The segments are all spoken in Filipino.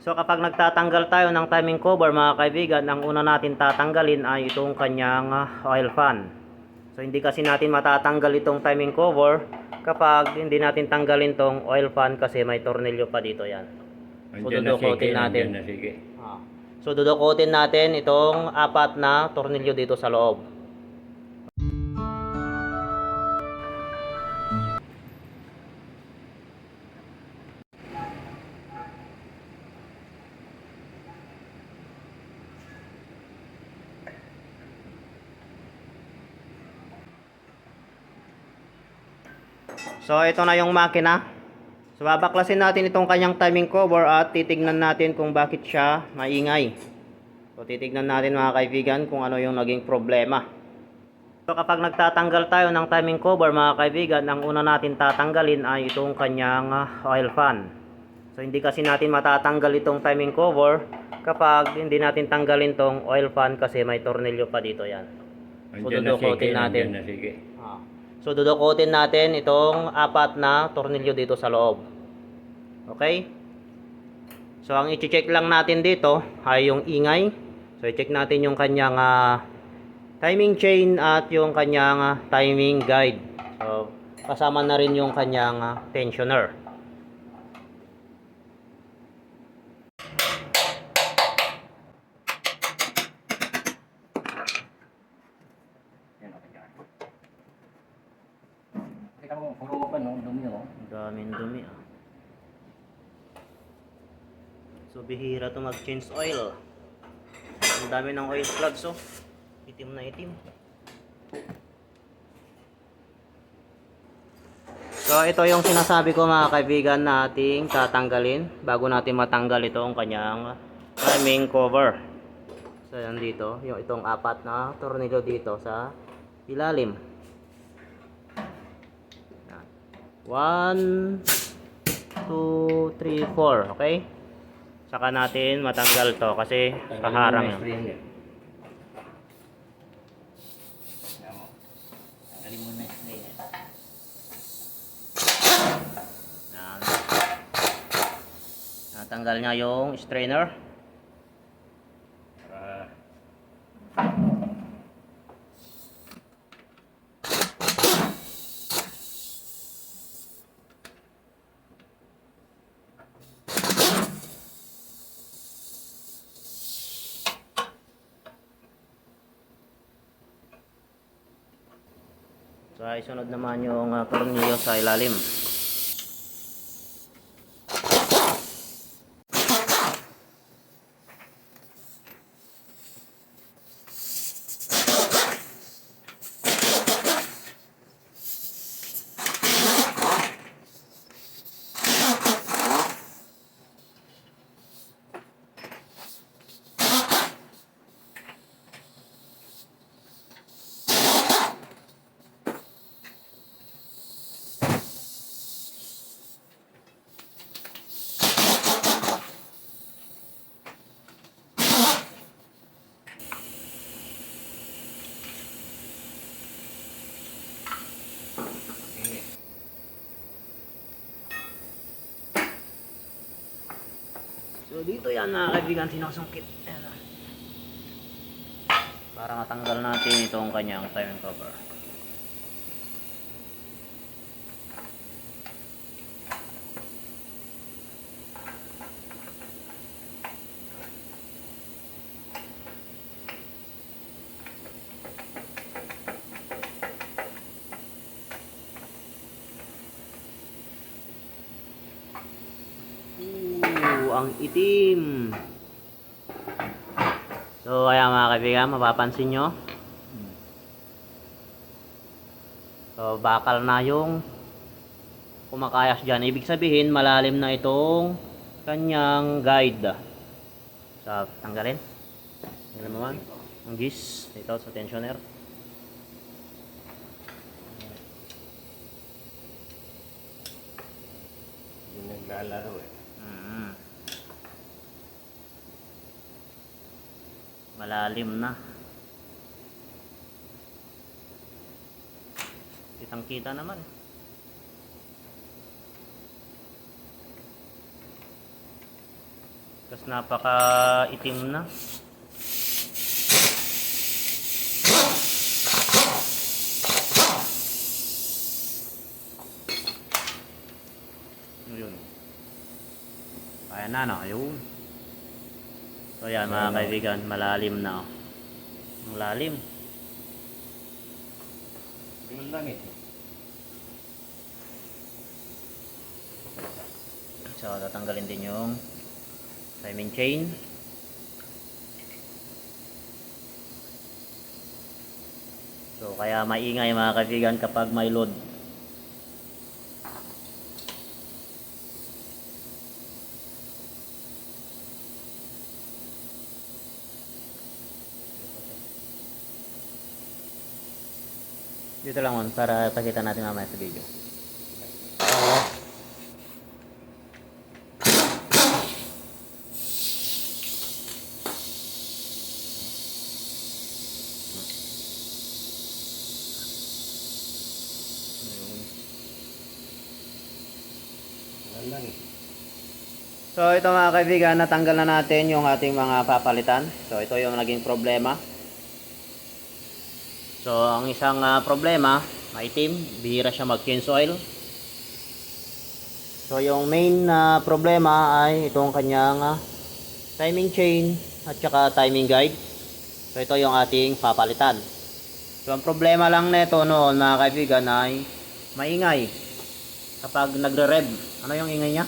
So kapag nagtatanggal tayo ng timing cover mga kaibigan, ang una natin tatanggalin ay itong kanyang ah, oil fan. So hindi kasi natin matatanggal itong timing cover kapag hindi natin tanggalin tong oil fan kasi may tornilyo pa dito yan. So dudukotin natin. na sige. Ah. So dudukotin natin itong apat na tornilyo dito sa loob. So ito na yung makina. So babaklasin natin itong kanyang timing cover at titignan natin kung bakit siya maingay. So titignan natin mga kaibigan kung ano yung naging problema. So kapag nagtatanggal tayo ng timing cover mga kaibigan, ang una natin tatanggalin ay itong kanyang ah, oil fan. So hindi kasi natin matatanggal itong timing cover kapag hindi natin tanggalin tong oil fan kasi may tornilyo pa dito yan. Sige, dudukotin natin. andiyan na sige. So dudukutin natin itong apat na tornilyo dito sa loob. Okay? So ang i-check lang natin dito ay yung ingay. So i-check natin yung kanyang ah, timing chain at yung kanyang ah, timing guide. So kasama na rin yung kanyang ah, tensioner. Kita mo, puro pa no, dumi oh. Daming dumi ah. So bihira to mag-change oil. Ang dami ng oil plugs oh. Itim na itim. So ito yung sinasabi ko mga kaibigan na ating tatanggalin bago natin matanggal itong kanyang timing cover. So yan dito, yung itong apat na tornilyo dito sa ilalim. 1, 2, 3, 4. Okay? Saka natin matanggal to kasi kaharang yun. Natanggal niya yung strainer. Para So isunod naman yung uh, tornilyo sa ilalim. So dito yan mga kaibigan sinusungkit. Na. Para matanggal natin itong kanyang timing cover. Ang itim. So, kaya mga kaibigan, mapapansin nyo. So, bakal na yung kumakayas dyan. Ibig sabihin, malalim na itong kanyang guide. So, tanggalin. Tingnan mo man. Ang gis. Ito sa tensioner. Yung naglalaro eh. Malalim na. Kitang kita naman. Tapos napaka itim na. Yun. Kaya na no, ayun. So yan mga kaibigan, malalim na. oh. Ang lalim. Yung langit. So tatanggalin din yung timing chain. So kaya maingay mga kaibigan kapag may load. Dito lang man para pakita natin mamaya sa video. So ito mga kaibigan, natanggal na natin yung ating mga papalitan. So ito yung naging problema. So ang isang ah, problema, maitim, bihira siya mag-change oil. So yung main na problema ay itong kanyang ah, timing chain at saka timing guide. So ito yung ating papalitan. So ang problema lang nito noon mga kaibigan ay maingay. Kapag nagre-rev, ano yung ingay niya?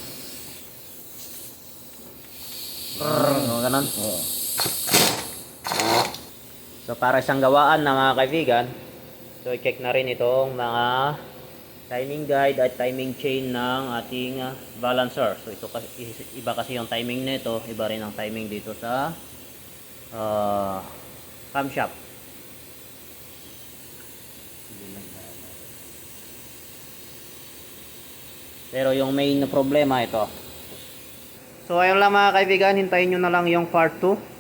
Brrrr, ganun. Oo. So para siyang gawaan na mga kaibigan, so check na rin itong mga timing guide at timing chain ng ating ah, balancer. So ito kasi iba kasi yung timing nito, iba rin ang timing dito sa uh, camshaft. Lang na. Pero yung main na problema ito. So ayun lang mga kaibigan, hintayin nyo na lang yung part 2